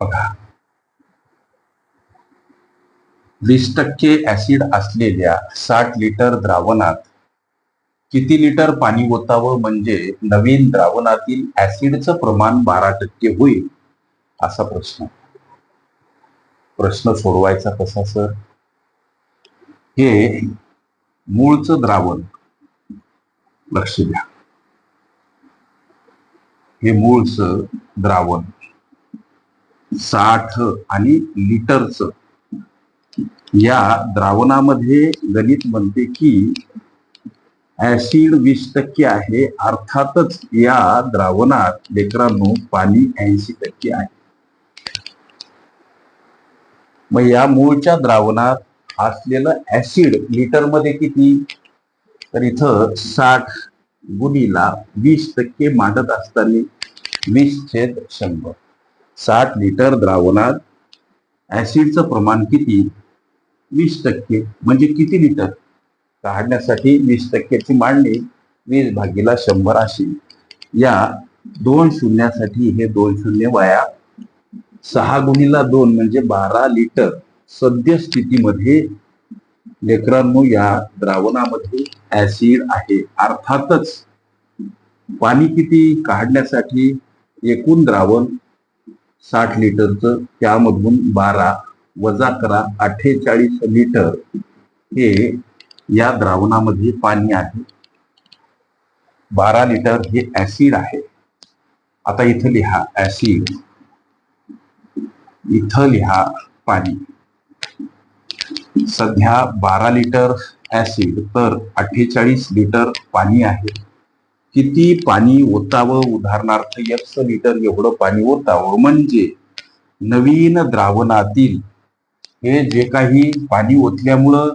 बघा. वीस टक्के ऍसिड असलेल्या साठ लिटर द्रावणात किती लिटर पाणी ओतावं म्हणजे नवीन द्रावणातील ऍसिडचं प्रमाण बारा टक्के होईल असा प्रश्न. प्रश्न सोडवायचा कसा सर? हे मूळचं द्रावण लक्ष द्या. हे मूळचं द्रावण. साठ आणि लिटरचं. या द्रावणामध्ये गणित म्हणते की ऍसिड वीस टक्के आहे अर्थातच या द्रावणात लेकरांनो पाणी ऐंशी टक्के आहे. मग या मूळच्या द्रावणात असलेलं ऍसिड लिटरमध्ये किती? तर इथं साठ गुणीला वीस टक्के मांडत असताना वीस छेद शंभर. साठ लिटर द्रावणात ऍसिडचं प्रमाण किती? वीस टक्के. म्हणजे किती लिटर? काढण्यासाठी वीस टक्क्याची मांडणी वीस भागीला शंभर अशी या दोन शून्यासाठी हे दोन शून्य वाया सहा गुणीला दोन म्हणजे बारा लिटर सद्यस्थितीमध्ये लेकरांनो या द्रावणामध्ये ऍसिड आहे. अर्थातच पाणी किती काढण्यासाठी एकूण द्रावण साठ लिटरचं त्यामधून बारा वजा करा अठ्ठेचाळीस लिटर हे या द्रावणामध्ये पाणी आहे. बारा लिटर हे ऍसिड आहे. आता इथं लिहा ऍसिड. इथं लिहा पाणी. सध्या बारा लिटर ऍसिड तर अठ्ठेचाळीस लिटर पाणी आहे. किती पाणी ओतावं उदाहरणार्थ एक्स लिटर एवढं पाणी ओतावं म्हणजे नवीन द्रावणातील हे जे काही पाणी ओतल्यामुळं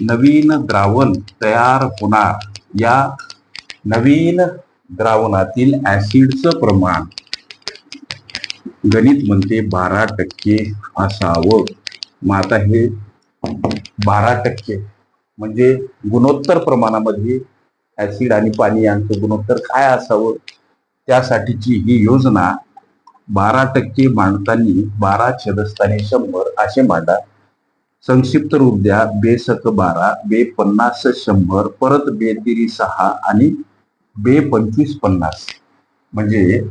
नवीन द्रावण तयार होणार या नवीन द्रावणातील ऍसिडचं प्रमाण. गणित म्हणते बारा टक्के असावं. मग आता हे बारा टक्के. म्हणजे गुणोत्तर प्रमाणामध्ये ऍसिड आणि पाणी यांचं गुणोत्तर काय असावं? त्यासाठीची ही योजना बारा टक्के मांडतानी बारा छदस्थानी शंभर असे मांडा. संक्षिप्त रूप द्या बेसक बारा बे पन्नास शंभर परत बे तिरी सहा आणि बे पंचवीस पन्नास. म्हणजे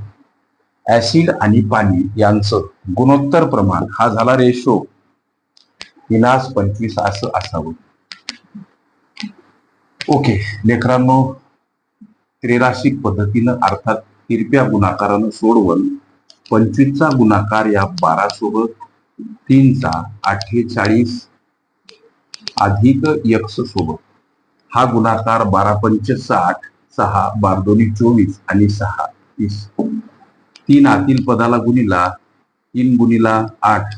ऍसिड आणि पाणी यांचं गुणोत्तर प्रमाण हा झाला रेशो. विनाश पंचवीस असं असावं. ओके लेकरांनो त्रिराशिक पद्धतीनं अर्थात तिरप्या गुणाकारानं सोडवून पंचवीसचा गुणाकार या बारा सोबत तीनचा अठ्ठेचाळीस अधिक यक्ष सोबत. हा गुणाकार बारा पंच साठ सहा बार दोन्ही चोवीस आणि सहा तीस. तीन आतील पदाला गुणीला तीन गुणीला आठ.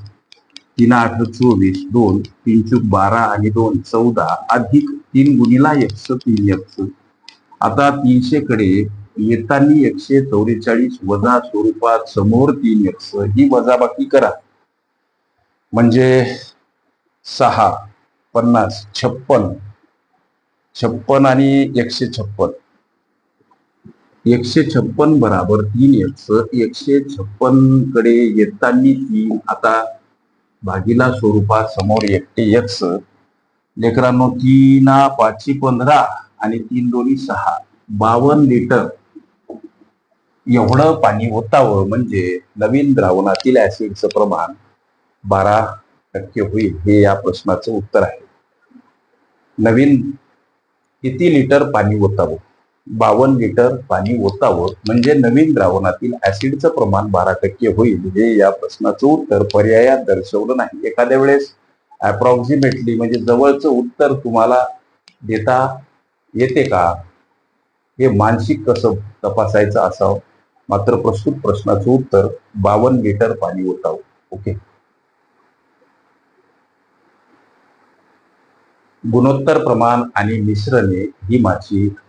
तीन आठ चोवीस दोन तीन चूक बारा आणि दोन चौदा अधिक तीन गुणीला एकश तीन एकश. आता तीनशे कडे येताना एकशे चौवेचाळीस वजा स्वरूपात समोर तीन एकश. ही वजाबाकी करा. म्हणजे सहा पन्नास छप्पन. छप्पन आणि एकशे छप्पन. एकशे छप्पन बराबर तीन एक्स एकशे छप्पनकडे येताना तीन आता भागीला स्वरूपात समोर एकटे एक्स लेकरांनो तीना पाचशे पंधरा आणि तीन दोन्ही सहा. बावन्न लिटर एवढं पाणी ओतावं म्हणजे नवीन द्रावणातील ऍसिडचं प्रमाण बारा टक्के होईल हे या प्रश्नाचं उत्तर आहे. नवीन किती लिटर पाणी ओतावं? बावन्न लिटर पाणी ओतावं म्हणजे नवीन द्रावणातील ऍसिडचं प्रमाण बारा टक्के होईल हे या प्रश्नाचं उत्तर पर्यायात दर्शवलं नाही. एखाद्या वेळेस अप्रॉक्सिमेटली म्हणजे जवळचं उत्तर तुम्हाला देता येते का? हे मानसिक कसं तपासायचं असावं? मात्र प्रस्तुत प्रश्नाचं उत्तर बावन्न लिटर पाणी ओतावं. ओके. गुणोत्तर प्रमाण आणि मिश्रणे ही माझी